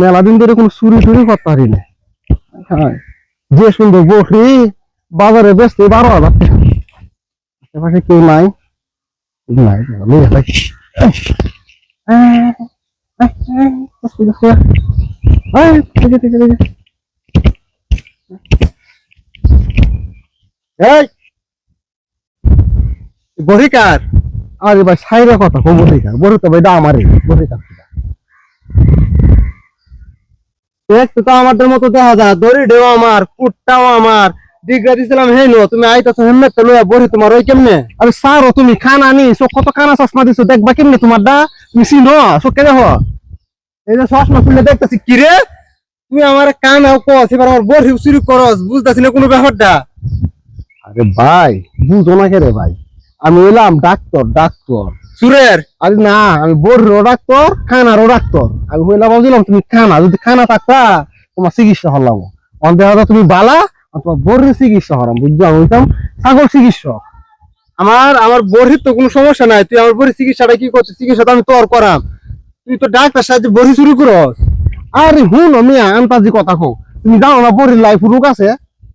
মেলা দিন ধরে কোনো চুরি টুরি করতে পারি না হ্যাঁ। যে সুন্দর বকরি বাজারে বেচতে বারো হাজার টাকা। আশেপাশে কেউ নাই। নাই এই, বহিকার। আরে ভাই সাইরা কথা কম বসিকার বসে তো ভাই দা আমারই বসিকার দেখতে তো আমাদের মতো দেখা যায় দড়ি ঢেউ আমার, কুটটাও আমার। ডিগরা দিছিলাম, হে নো, তুমি আইতাছো হেমমেট তো লইয়া বহি তোমার, ওই কেমনে? আরে সারো তুমি খানা নি সো কত কানা চশমা দিছো, দেখবা কেমনে তোমার দা তুমি চিনো, চোখে দেখো। এই যে চশমা খুলে দেখতেছি, কি রে? তুমি আমার কান আও কস এবার আমার বহি চুরি করস, বুঝতাছি না কোনো ব্যাপারটা? আরে ভাই, বুঝো না কে রে ভাই? আমি এলাম ডাক্তার ডাক্তার। সুরের? আরে না আমি বড়িরও ডাক্তার খানারও ডাক্তার। আমি হইলাম বুঝলাম তুমি খানা যদি খানা থাকতা তোমার চিকিৎসা হলাম। অন দেখা যায় তুমি বালা তোমার বড়ির চিকিৎসা হলাম বুঝছ আমি হইতাম ছাগল চিকিৎসক। আমার আমার বহির তো কোনো সমস্যা নাই। তুই আমার বহি চিকিৎসাটা কি করছিস? চিকিৎসা তো আমি তোর করাম। তুই তো ডাক্তার সাহায্যে বহি চুরি করস। আরে হুন আমি আন্তাজি কথা কো তুমি জানো না বড়ির লাইফ রোগ আছে?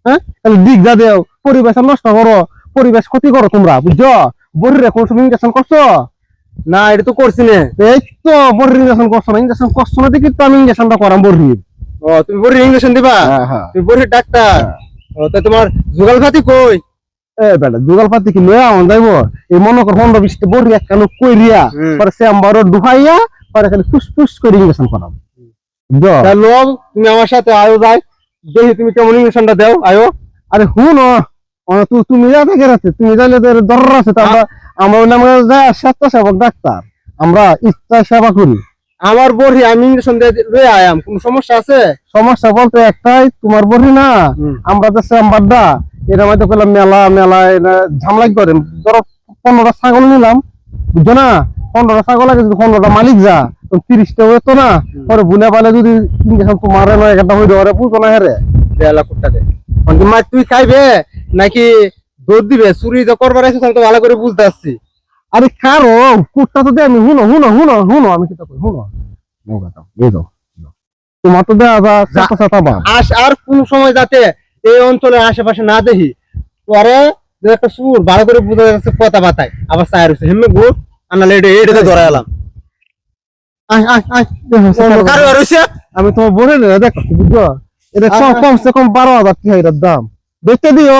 হ্যাঁ? তাহলে দিক যা দেও। পরিবেশ নষ্ট করো। পরিবেশ ক্ষতি করো তোমরা বুঝছ? বড়ির কোন সময় ইঞ্জেকশন করছ? না এটা তো করছি না। এই তো ইঞ্জেকশন করছ না ইঞ্জেকশন করছ না দেখি তো আমি ইঞ্জেকশনটা করাম ও তুমি বহি ইঞ্জেকশন দিবা? হ্যাঁ হ্যাঁ। তুমি বহির ডাক্তার। ও তা তোমার জোগাল ফাতি কই? এ বেটা যুগল পাতি কি লয়া আন যাইব? এই মনে কর পনেরো বিশটা বড়ি একখানো কইরিয়া হুম। পরে চেম্বারও ডুহাইয়া পরে খালি ফুস ফুস করে ইঞ্জেকশন করাম। তুমি আমার সাথে আয়ো যাই। দেখি তুমি কেমন ইঞ্জেকশনটা দাও আয়ো। আরে হুন তুমি যা থেকে রাতে তুমি যাইলে তোর দর আছে তা আমরা যা স্বেচ্ছাসেবক ডাক্তার। আমরা ইচ্ছা সেবা করি। আমার বড়ি আমি দিয়ে লয়ে আয়াম কোনো সমস্যা আছে? সমস্যা বলতে একটাই তোমার বড়ি না? আমরা যে চেম্বারটা এটা মধ্যে পেলাম মেলা মেলা ঝামলাই করে। ধরো পনেরোটা ছাগল নিলাম বুঝছ না? পনেরোটা ছাগল আগে যদি পনেরোটা মালিক যা তিরিশটা হতো না? পরে বুনে পালে যদি ইঞ্জেকশন তোমার একটা হইতে পারে বুঝো না হেরে দেড় লাখ টাকা তুই খাইবে? নাকি দুধ দিবে চুরি যে করবার আমি তো ভালো করে বুঝতে পারছি। আরে কারও কুটটা তো দে আমি হুনো হুনো হুনো হুনো আমি কিতা কই হুনো নৌকা দাও দাও। তোমার তো সাতা সাতা বাপ আস আর কোন সময় যাতে এই অঞ্চলের আশেপাশে না দেখি পরে যে একটা সুর ভালো করে বুঝা যাচ্ছে কথা বাতায় আবার চায় রয়েছে হেমে গুড় আনা লেডে এটাতে ধরে এলাম। আমি তোমার বলে না দেখো বুঝছ? এটা কম। কমসে কম বারো হাজার টাকা এটার দাম। দেখতে দিও।